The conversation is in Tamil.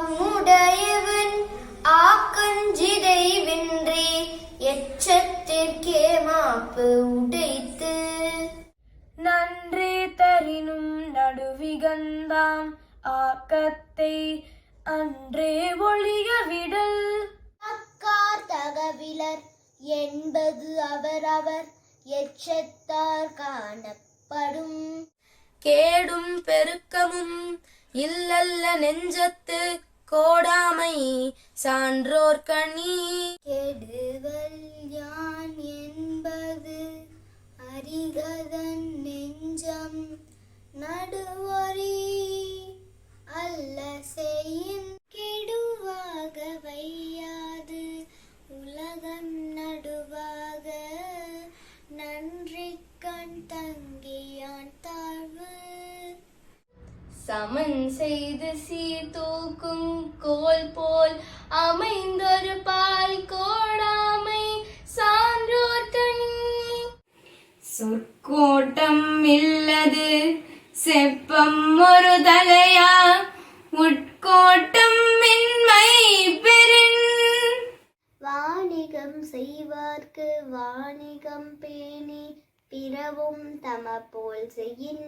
செப்பமுடையவன் ஆக்கஞ்சிதை வென்றி எச்சத்திற்கே மாப்பு உடைத்து. நன்றே தரினும் நடுவிகந்தாம் ஆக்கத்தை அன்றே ஒழிய விடல் அக்கார் தகவிலர் என்பது அவரவர் எச்சத்தார் காணப்படும். கேடும் பெருக்கமும் இல்லல்ல நெஞ்சத்து கோடாமை சான்றோர் கனி. கெடுவல் யான் என்பது அரிகதன் நெஞ்சம் நடுவரி அல்ல செய்யின் தங்கியான் தாழ்வு? சமன் செய்து சீர் தூக்கும் கோல் போல் அமைந்தொரு பால் கோடாமை சான்றோர் கனி சொற்கோட்டம் இல்லது செப்பம் ஒரு தலையா? உட்கோட்டம் மின்மை பெறின். வாணிகம் செய்வார்க்கு வாணிகம் பேணி பிறவும் தம போல் செய்யின்